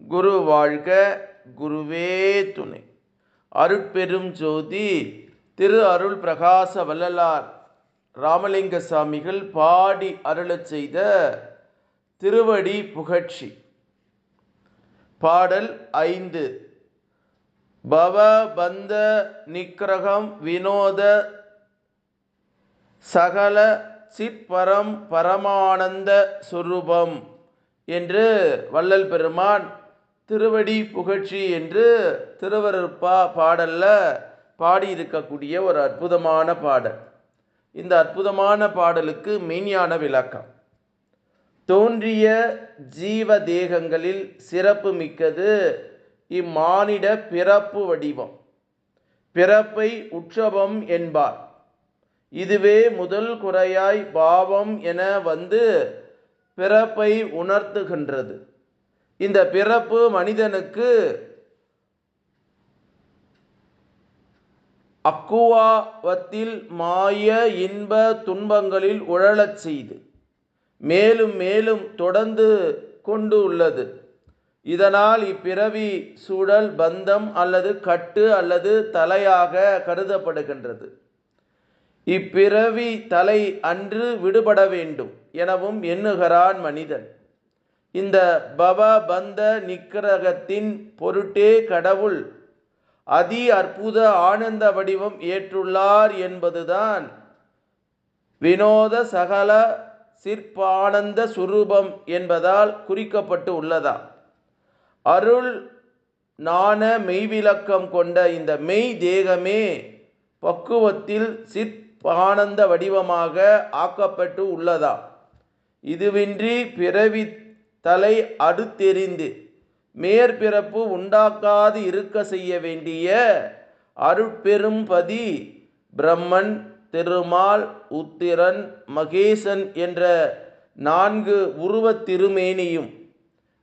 குரு வாழ்க குருவே துணை. அருட்பெரும் ஜோதி திரு அருள் பிரகாச வள்ளலார் ராமலிங்க சாமிகள் பாடி அருளச் செய்த திருவடி புகழ்ச்சி. பாடல் ஐந்து. பவ பந்த நிக்கிரகம் வினோத சகல சிற்பரம் பரமானந்த சுரூபம் என்று வள்ளல் பெருமான் திருவடி புகழ்ச்சி என்று திருவருப்பா பாடலில் பாடியிருக்கக்கூடிய ஒரு அற்புதமான பாடல். இந்த அற்புதமான பாடலுக்கு மெய்ஞான விளக்கம். தோன்றிய ஜீவ தேகங்களில் சிறப்பு மிக்கது இம்மானிட பிறப்பு வடிவம். பிறப்பை உற்சவம் என்பார். இதுவே முதல் குறையாய் பாவம் என வந்து பிறப்பை உணர்த்துகின்றது. இந்த பிறப்பு மனிதனுக்கு அக்குவாவத்தில் மாய இன்ப துன்பங்களில் உழலச் செய்து மேலும் மேலும் தொடர்ந்து கொண்டு உள்ளது. இதனால் இப்பிறவி சூழல் பந்தம் அல்லது கட்டு அல்லது தலையாக கருதப்படுகின்றது. இப்பிறவி தலை அன்று விடுபட வேண்டும் எனவும் எண்ணுகிறான் மனிதன். இந்த பவ பந்த நிக்கிரகத்தின் பொருட்டே கடவுள் அதி அற்புத ஆனந்த வடிவம் ஏற்றுள்ளார் என்பதுதான் வினோத சகல சிற்பானந்த சுரூபம் என்பதால் குறிக்கப்பட்டு உள்ளதா? அருள் நாண மெய்விளக்கம் கொண்ட இந்த மெய் தேகமே பக்குவத்தில் சிற்பானந்த வடிவமாக ஆக்கப்பட்டு உள்ளதா? இதுவின்றி பிறவி தலை அடுத்தெறிந்து மேற்பிறப்பு உண்டாக்காது இருக்க செய்ய வேண்டிய அருட்பெரும்பதி பிரம்மன் திருமால் உத்திரன் மகேசன் என்ற நான்கு உருவத் திருமேனியும்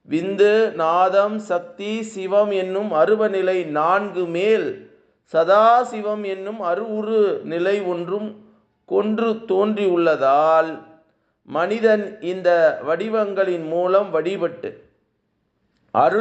விந்து நாதம் சக்தி சிவம் என்னும் அருவநிலை நான்கு மேல் சதாசிவம் என்னும் அருவுரு நிலை ஒன்றும் கொன்று தோன்றியுள்ளதால் மனிதன் இந்த வடிவங்களின் மூலம் வழிபட்டு அருள்